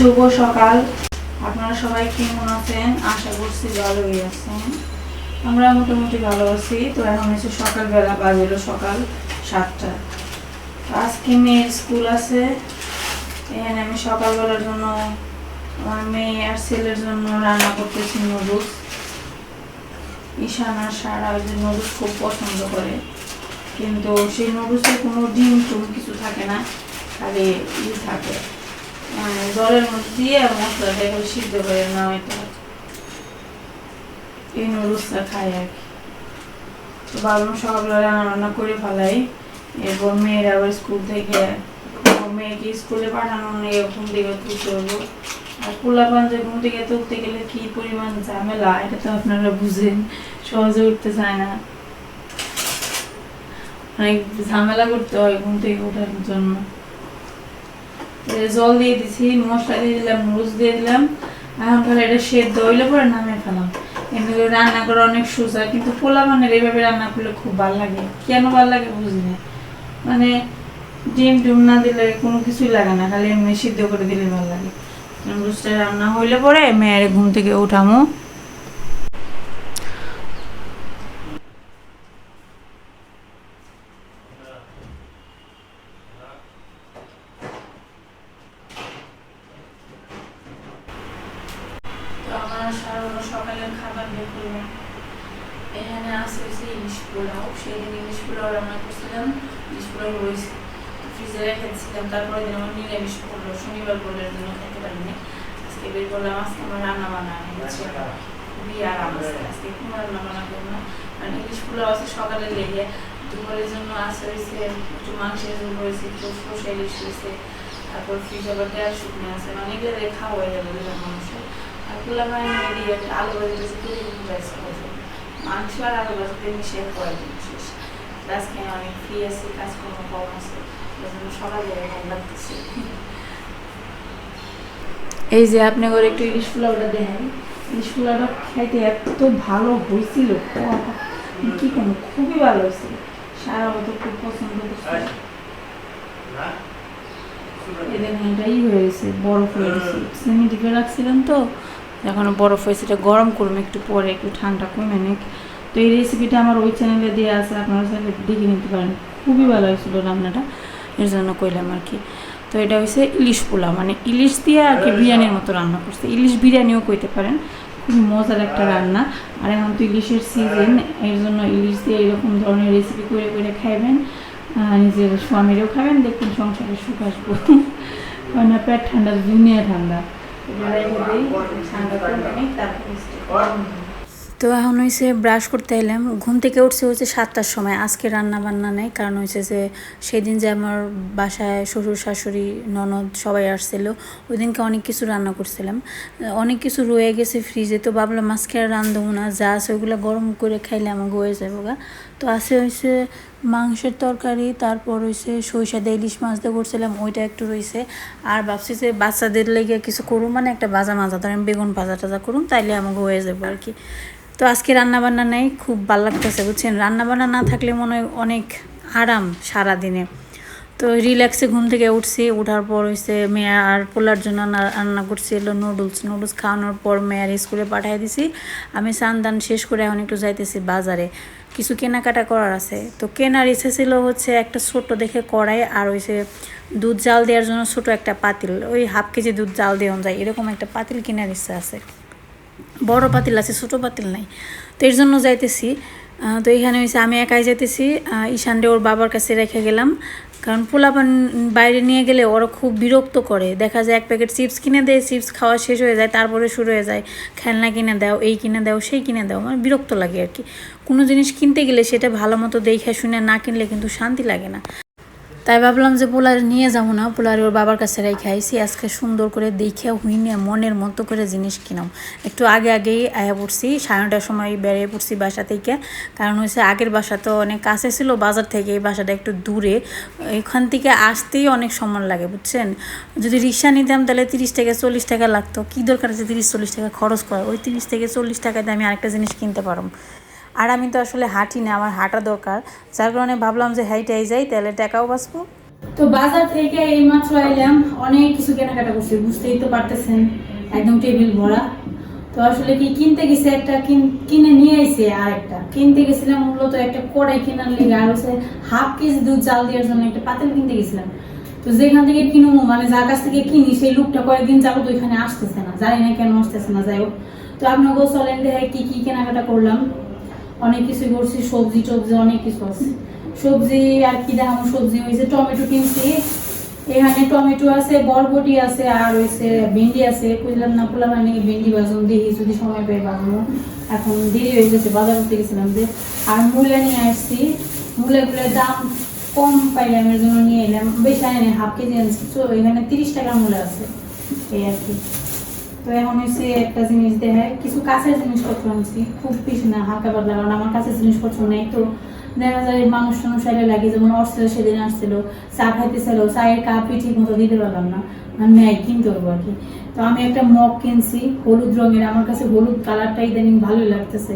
শুভ সকাল। আপনারা সবাই কেমন আছেন? আশা করছি ভালোই আছেন। আমরা মোটামুটি ভালো আছি। তো এখন হচ্ছে সকালবেলা বাজলো সকাল সাতটা। আজকে মেয়ের স্কুল আছে। এখানে আমি সকালবেলার জন্য আমার মেয়ে আর ছেলের জন্য রান্না করতেছি নুডলস। ঈশান আর সারা ওই যে নুডলস খুব পছন্দ করে। কিন্তু সেই নুডলসে কোনো ডিম টুম কিছু থাকে না। খালি ই থাকে। জলের মধ্যে দিয়ে মশলা দিয়ে এগুলো সিদ্ধ করে নাও এটা এই নুডলসটা খাই আর কি। তো রান্না করে ফেলাই। এরপর মেয়ের আবার স্কুল থেকে মেয়েকে স্কুলে পাঠানো থেকে তুলতে হব আর পোলা পাঞ্জে ঘুম থেকে তুলতে গেলে কি পরিমাণ ঝামেলা, এটা তো আপনারা বুঝেন, সহজে উঠতে চায় না। অনেক ঝামেলা করতে হয় ঘুম থেকে ওঠার জন্য। জল দিয়ে দিছি মশলা দিয়ে দিলাম নুডলস দিয়ে দিলাম এখন খালি এটা সেদ্ধ হইলে পরে নামে ফেলাম। এমনি করে রান্না করা অনেক সোজা কিন্তু পোলা মানে এইভাবে রান্না করলে খুব ভালো লাগে। কেন ভালো লাগে বুঝি না। মানে ডিম টুম না দিলে কোনো কিছুই লাগে না, খালি এমনি সিদ্ধ করে দিলে ভালো লাগে। নুডলসটা রান্না হইলে পরে মেয়ের ঘুম থেকে উঠামো তো আমার সারা সকালের খাবার বের করলাম এখানে আছে হচ্ছে ইলিশ পোলাও। সেদিন ইলিশ পোলাও রান্না করছিলাম। ইলিশ পোলাও রয়েছে। ফ্রিজে রেখে দিচ্ছিলাম তারপরে দিন আমার নিরামিষ করল শনিবার করলে জন্য খেতে পারিনি। আজকে বের করলাম। আজকে আমার রান্না বান্না হচ্ছে খুবই আরাম আছে। আজকে কোনো রান্না বান্না করব না। কারণ ইলিশ পোলাও আছে সকালে লেগে। দুপুরের জন্য আছে হয়েছে একটু মাংসের জন্য রয়েছে, একটু সর্ষে ইলিশ রয়েছে। তারপর ফ্রিজ আবার গ্যাস শুকনো আছে। মানে এগুলো খাওয়া হয়ে যাবে মানুষের আর পোলা মায়ের দিয়ে একটা আলু ভাজি দিয়েছে দুই রকম রাইস করেছে। মাংস আর আলু ভাজিতে মিশিয়ে করে দিন আজকে অনেক ফ্রি আছে কাজকর্ম কম আছে জন্য সকালে ভালো লাগতেছে। এই যে আপনি করে একটু ইলিশ পোলাওটা দেখেন ইলিশ পোলাওটা খাইতে এত ভালো হয়েছিল। কি কোনো খুবই ভালো হয়েছিল। সারা মতো খুব পছন্দ করছে। এই দেখেন এটাই হয়ে গেছে বরফ হয়ে গেছে। সেমি ডিপে রাখছিলাম তো এখনও বরফ হয়েছে, এটা গরম করব একটু পরে একটু ঠান্ডা কমে নিক। তো এই রেসিপিটা আমার ওই চ্যানেলে দেওয়া আছে, আপনারা চাইলে দেখে নিতে পারেন। খুবই ভালো হয়েছিল রান্নাটা, এর জন্য কইলাম আর কি। তো এটা হয়েছে ইলিশ পোলাও মানে ইলিশ দিয়ে আর কি বিরিয়ানির মতো রান্না করছে। ইলিশ বিরিয়ানিও কইতে পারেন খুবই মজার একটা রান্না। আর এখন তো ইলিশের সিজন এর জন্য ইলিশ দিয়ে এরকম ধরনের রেসিপি করে করে খাইবেন। নিজের স্বামীরও খাবেন দেখুন সংসারে সুখ আসব। হয় না পেট ঠান্ডা, দুনিয়া ঠান্ডা। তো এখন হয়েছে ব্রাশ করতে এলাম। ঘুম থেকে উঠছে হচ্ছে সাতটার সময়। আজকে রান্না বান্না নেই, কারণ হয়েছে যে সেদিন যে আমার বাসায় শ্বশুর, শাশুড়ি, ননদ সবাই আসছিল ওই দিনকে অনেক কিছু রান্না করছিলাম। অনেক কিছু রয়ে গেছে ফ্রিজে তো ভাবলাম আজকে আর রান্ধবো না, যা আছে ওইগুলো গরম করে খাইলে আমাকে হয়ে যাব গা। তো আছে হয়েছে মাংসের তরকারি, তারপর হয়েছে সরিষা দিয়ে ইলিশ মাছ দিয়ে করছিলাম, ওইটা একটু রয়েছে আর ভাবছি যে বাচ্চাদের লেগে কিছু করুম মানে একটা ভাজা মাজা ধরেন বেগুন ভাজা টাজা করুম, তাইলে আমাকে হয়ে যাব আর কি। তো আজকে রান্নাবান্না নেই, খুব ভালো লাগতেছে, বুঝছেন? রান্নাবান্না না থাকলে মনে হয় অনেক আরাম সারা দিনে তো রিল্যাক্সে ঘুম থেকে উঠছি ওঠার পর হয়েছে মেয়ে আর পোলার জন্য রান্না করছি এলো নুডলস নুডলস খাওয়ানোর পর মেয়ের স্কুলে পাঠিয়ে দিছি। আমি দান শেষ করে এখন একটু যাইতেছি বাজারে। কিছু কেনাকাটা করার আছে। তো কেনার ইচ্ছে ছিল হচ্ছে একটা ছোট দেখে কড়াই আর ওই সে দুধ জাল দেওয়ার জন্য ছোট একটা পাতিল। ওই হাফ কেজি দুধ জাল দেওয়া যায় এরকম একটা পাতিল কেনার ইচ্ছা আছে। বড় পাতিল আছে ছোট পাতিল নাই। তো এর জন্য যাইতেছি। তো এখানে হয়েছে আমি একাই যেতেছি আহ, ঈশানরে ওর বাবার কাছে রেখে গেলাম। কারণ পোলাপান বাইরে নিয়ে গেলে ওরা খুব বিরক্ত করে। দেখা যায় এক প্যাকেট চিপস কিনে দেয়, চিপস খাওয়া শেষ হয়ে যায়, তারপরে শুরু হয়ে যায়, খেলনা কিনে দাও, এই কিনে দাও, সেই কিনে দাও মানে বিরক্ত লাগে আর কি। কোনো জিনিস কিনতে গেলে সেটা ভালো মতো দেখে, শুনে না কিনলে কিন্তু শান্তি লাগে না। তাই ভাবলাম যে পোলার নিয়ে যাব না, পোলার ওর বাবার কাছে রেখে আইসি আজকে সুন্দর করে দেখে হুইনে মনের মতো করে জিনিস কিনাম। একটু আগে আগেই আয়া পড়ছি, সাড়ে নটার সময় বেড়ে পড়ছি বাসা থেকে। কারণ হচ্ছে আগের বাসা তো অনেক কাছে ছিল, বাজার থেকে এই বাসাটা একটু দূরে। এখান থেকে আসতেই অনেক সময় লাগে, বুঝছেন? যদি রিক্সা নিতাম তাহলে তিরিশ থেকে চল্লিশ টাকা লাগতো। কী দরকার আছে তিরিশ চল্লিশ টাকা খরচ করা ওই তিরিশ থেকে চল্লিশ টাকাতে আমি আরেকটা জিনিস কিনতে পারম আর আমি তো আসলে হাঁটি না, আমার হাঁটা দরকার। যার কারণে ভাবলাম যে হাইটাই যাই, তাহলে টাকাও বাঁচবো। তো বাজার থেকে এই মাত্র এলাম, অনেক কিছু কেনাকাটা করছি, বুঝতেই তো পারতেছেন, একদম টেবিল ভরা। তো আসলে কি কিনতে গেছে একটা, কিনে নিয়ে আইছে আর একটা কিনতে গেছিলাম মূলত একটা কড়াই কেনার লেগে, আর হচ্ছে হাফ কেজি দুধ চাল দেওয়ার জন্য একটা পাতিল কিনতে গেছিলাম। তো যেখান থেকে কিনবো মানে যার কাছ থেকে কিনি, সেই লোকটা কয়েকদিন যাব তো এখানে আসতেছে না, জানি না কেন আসতেছে না, যাই হোক। তো আপনাকেও চলেন দেখে কি কি কেনাকাটা করলাম। অনেক কিছু করছি, সবজি টবজি অনেক কিছু আছে সবজি আর কি দেখাবো, সবজি হয়েছে টমেটো কিনছি। এখানে টমেটো আছে, বরবটি আছে, আর হয়েছে ভেন্ডি আছে। কইলাম না, পোলা মানে ভেন্ডি বাজন দেখি যদি সময় পাই বাজবো। এখন দেরি হয়ে গেছে, বাজার করতে গেছিলাম যে। আর মূলা নিয়ে আসছি। মূলাগুলোর দাম কম পাইলাম, এর জন্য নিয়ে এলাম। বেশি আনি হাফ কেজি আনছি তো এখানে তিরিশ টাকা মূলা আছে। এই আর কি। তো এখন হচ্ছে একটা জিনিস দেখায় কিছু কাছের জিনিসপত্র আনছি। খুব বেশি না, হালকা পাতলা, কারণ আমার কাছে জিনিসপত্র নেই। তো দেখা যায় মানুষ টানুষ লাগে, যেমন অর্সেল সেদিন আসছিল, চা খাইতেছিল, চায়ের কাপই ঠিক মতো দিতে পারলাম না। নেয় কিনতে হব আর কি। তো আমি একটা মগ কিনছি, হলুদ রঙের। আমার কাছে হলুদ কালারটা ইদানিং ভালোই লাগতেছে।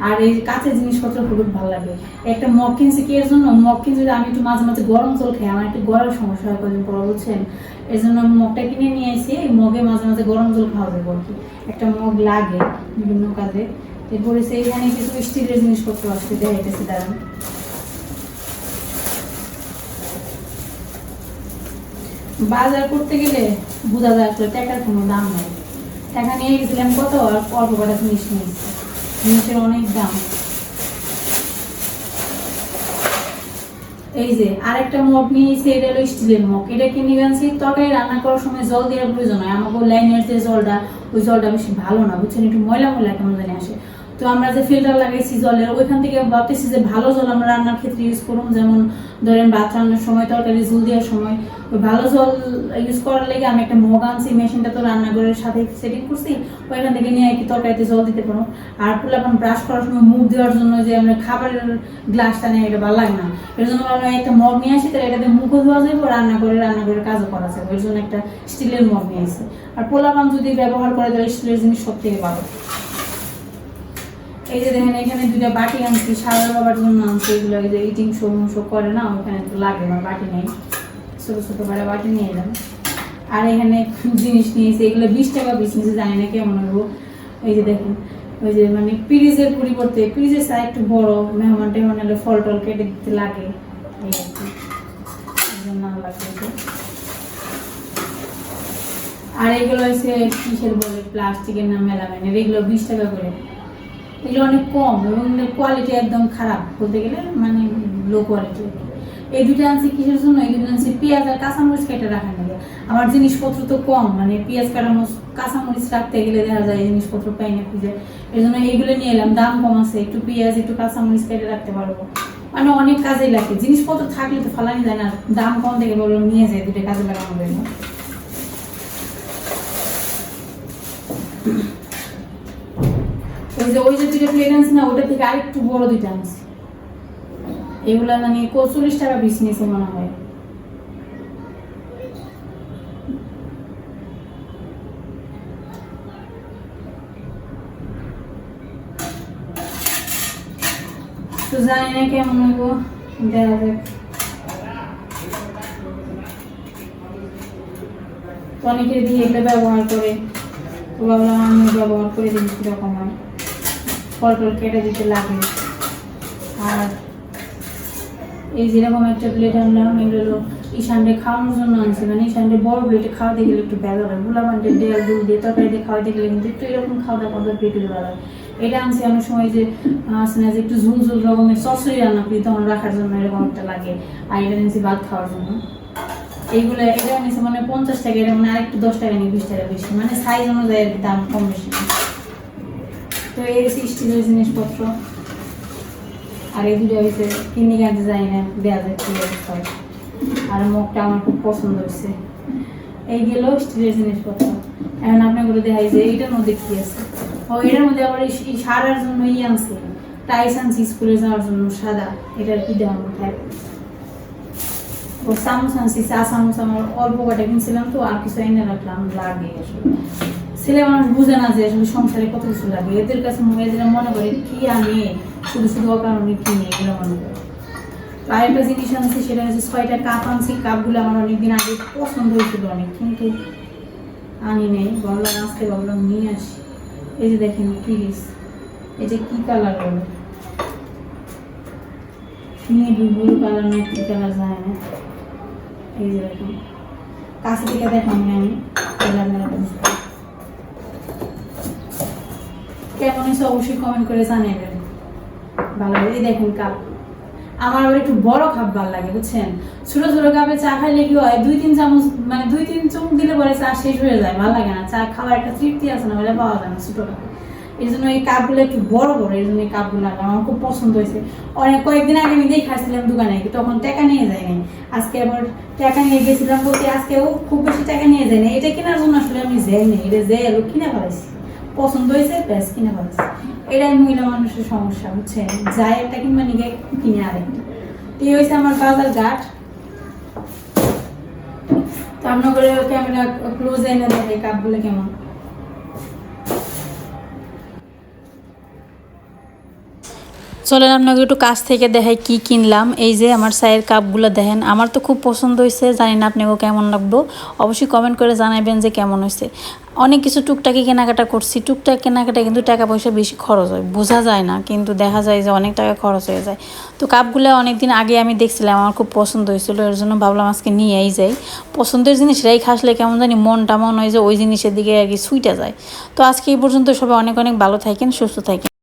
আর এই কাঁচের জিনিসপত্র হলুদ ভালো লাগে। একটা মগ কিনছি কি এর জন্য? মগ কিনছি আমি একটু মাঝে মাঝে গরম জল খাই, আমার একটু গলার সমস্যা হয় কদিন পর, বুঝছেন? এই জন্য মগটা কিনে নিয়ে এসে এই মগে মাঝে মাঝে গরম জল খাওয়া যাবে আর কি। একটা মগ লাগে বিভিন্ন কাজে। এরপরে সেইখানে কিছু স্টিলের জিনিসপত্র আছে দেখাইতেছি, দাঁড়ান। বাজার করতে গেলে বোঝা যায় আসলে টাকার কোনো দাম নেই। টাকা নিয়ে গেছিলাম কত? আর অল্প কটা জিনিস নিয়েছি জিনিসের অনেক দাম। এই যে আরেকটা মগ নিয়েছি, এটা হলো স্টিলের মগ। এটা কিনে আনছি, তরকারি রান্না করার সময় জল দেওয়ার প্রয়োজন হয়। আমাকে লাইনের যে জলটা, ওই জলটা বেশি ভালো না, বুঝছেন? একটু ময়লা ময়লা কেমন জানি আসে। তো আমরা যে ফিল্টার লাগাইছি জলের, ওইখান থেকে ভাবতেছি যে ভালো জল আমরা রান্নার ক্ষেত্রে ইউজ করুন যেমন ধরেন ভাত রান্নার সময়, তরকারি, ঝুল দেওয়ার সময়। ওই ভালো জল ইউজ করার লেগে আমি একটা মগ আনছি, মেশিনটা তো রান্নাঘরের সাথে সেটিং করছি, ওইখান থেকে নিয়ে কি তরকারিতে জল দিতে পারো। আর পোলাপান ব্রাশ করার সময় মুখ দেওয়ার জন্য যে আমরা খাবারের গ্লাসটা নেই, এটা ভালো লাগে না। এর জন্য আমরা একটা মগ নিয়ে আসি তাহলে এটাতে মুখও ধোয়া যাবে রান্নাঘরে রান্নাঘরের কাজও করা যাবে এর জন্য একটা স্টিলের মগ নিয়ে আসি। আর পোলাপান যদি ব্যবহার করে, তাহলে স্টিলের জিনিস সব থেকে ভালো। এই যে দেখেন এখানে দুইটা বাটি আনছি, সাদা বাবার জন্য আনছি, এগুলো এই যে ইটিং শো শো করে না, ওখানে তো লাগে আমার বাটি নেই। ছোটো ছোটো করে বাটি নিয়ে এলাম। আর এখানে জিনিস নিয়েছি, এগুলো বিশ টাকা পিস নিয়েছে, জানি না কেমন হব এই যে দেখেন, ওই যে মানে পিরিজের পরিবর্তে পিরিজের সাইজ একটু বড়, মেহমান টেহমান এলে ফল টল কেটে দিতে লাগে। এই আর কি। আর এগুলো হচ্ছে কিসের বলে, প্লাস্টিকের না মেলামেনের এগুলো বিশ টাকা করে। এগুলো অনেক কম এবং কোয়ালিটি একদম খারাপ বলতে গেলে মানে লো কোয়ালিটি এই দুটো আনছি কিসের জন্য? এই দুটো আনছি পেঁয়াজ আর কাঁচামরিচ কেটে রাখার লাগে। আমার জিনিসপত্র তো কম মানে পেঁয়াজ কাটানো কাঁচামরিচ রাখতে গেলে দেখা যায় জিনিসপত্র পাই না খুঁজে। এই জন্য এইগুলো নিয়ে এলাম, দাম কম আছে, একটু পেঁয়াজ, একটু কাঁচামরিচ কেটে রাখতে পারব। মানে অনেক কাজে লাগে, জিনিসপত্র থাকলে তো ফালানি যায় না, দাম কম থেকে বলল নিয়ে যায় দুটো কাজে লাগানো জন্য। ওই যে ওই যে প্লেট আনছি না ওটা থেকে আরেকটু বড় আনছি। এগুলা মানে চল্লিশ টাকা নিয়েছে মনে হয়। জানি না কেমন অনেকে দিয়ে এগুলো ব্যবহার করে, তো ভাবলাম আমি ব্যবহার করে দিই কীরকম হয়। ফল টল কেটে দিতে লাগে। আর এই যেরকম একটা প্লেট আনলাম এগুলো হলো ঈশানকে খাওয়ানোর জন্য আনছি। মানে ঈশানকে বড় প্লেটে খাওয়াতে গেলে একটু বেলা হয়গুলা বান্টে দেড় দুল দিয়ে তরকারি দিয়ে খাওয়াতে গেলে কিন্তু একটু এরকম খাওয়া দাওয়া করতে পেটে বেলা হয় এটা আনছি অনেক সময় যে আছে না যে একটু ঝুল ঝুল রকমের সসরি রান্না করি, তখন রাখার জন্য এরকম একটা লাগে। আর এটা নিয়েছি ভাত খাওয়ার জন্য। এইগুলো, এটা নিয়েছে মানে পঞ্চাশ টাকা, এটা মানে আরেকটু দশ টাকা নিয়ে বিশ টাকা বেশি। মানে সাইজ অনুযায়ী দাম কম বেশি। তো এই স্টিলের জিনিসপত্র। আর এই দুটো হয়েছে আর মুখটা আমার খুব পছন্দ হয়েছে স্টিলের জিনিসপত্র। এখন দেখাই যে এইটার মধ্যে কি আছে। ও, এটার মধ্যে আবার সারার জন্য ই আনছে। টাইস আনছি স্কুলে যাওয়ার জন্য সাদা। এটার কি দেওয়া থাকে ও চামচ আনছি চা আমার অল্প কটা কিনছিলাম তো, আর কিছু এনে রাখলাম, লাগে আসলে। ছেলে মানুষ বুঝে না যে আসলে সংসারে কত কিছু লাগে এদের কাছে এদের মনে করে, কি আনে শুধু শুধু অকারণে কিনে এগুলো মনে করে। তো আরেকটা জিনিস আনছি, সেটা হচ্ছে ছয়টা কাপ আনছি। কাপগুলো আমার অনেকদিন আগে পছন্দ হয়েছিল অনেক, কিন্তু আনি নেই। ভাবলাম আজকে ভাবলাম নিয়ে আসি। এই যে দেখেন প্লিজ এই যে কি কালার বলো? নেভি ব্লু কালার না কি কালার যায় না? এই যে দেখুন। কাছে থেকে দেখান আমি তাহলে আপনারা বুঝবেন কেমন হয়েছে অবশ্যই কমেন্ট করে জানাবেন। ভালো এই দেখুন কাপ। আমার আবার একটু বড় কাপ ভালো লাগে, বুঝছেন? ছোট ছোট কাপে চা খাইলে কি হয়, দুই তিন চামচ মানে দুই তিন চুমুক দিলে পরে চা শেষ হয়ে যায়, ভালো লাগে না। চা খাওয়ার একটা তৃপ্তি আছে না ওটা পাওয়া যায় না ছোট কাপে। এই জন্য এই কাপগুলো একটু বড় বড়, এই জন্য এই কাপগুলো। আমার খুব পছন্দ হয়েছে। অনেক, কয়েকদিন আগে আমি দেখাচ্ছিলাম দোকানে, তখন টাকা নিয়ে যায়নি আজকে আবার টাকা নিয়ে গেছিলাম বলতে আজকেও খুব বেশি টাকা নিয়ে যায়নি এটা কেনার জন্য আসলে আমি যাই নেই, এটা এলো কিনে ফেলাইছি। পছন্দ হয়েছে, ব্যাস, কিনে ফেলছে এটাই মহিলা মানুষের সমস্যা, বুঝছেন? যায় একটা কিংবা নিকে কিনে আরেকটা তো এই হয়েছে আমার বাজার গাট তো আপনার ক্যামেরা ক্লোজ এনে দেবে কাপগুলো কেমন? চলেন, আপনাকে একটু কাছ থেকে দেখাই কি কিনলাম। এই যে আমার চায়ের কাপগুলো দেখেন, আমার তো খুব পছন্দ হয়েছে, জানি না আপনাকেও কেমন লাগবো। অবশ্যই কমেন্ট করে জানাবেন যে কেমন হয়েছে। অনেক কিছু টুকটাকি কেনাকাটা করছি, টুকটাক কেনাকাটা কিন্তু টাকা পয়সা বেশি খরচ হয়, বোঝা যায় না, কিন্তু দেখা যায় যে অনেক টাকা খরচ হয়ে যায়। তো কাপগুলো অনেক দিন আগে আমি দেখছিলাম, আমার খুব পছন্দ হয়েছিল, এর জন্য ভাবলাম আজকে নিয়েই যাই। পছন্দের জিনিস রেখে খাসলে কেমন জানি মনটা মন হয় যে ওই জিনিসের দিকে আর কি সুইটা যায়। তো আজকে এই পর্যন্ত সবাই অনেক অনেক ভালো থাকেন, সুস্থ থাকেন।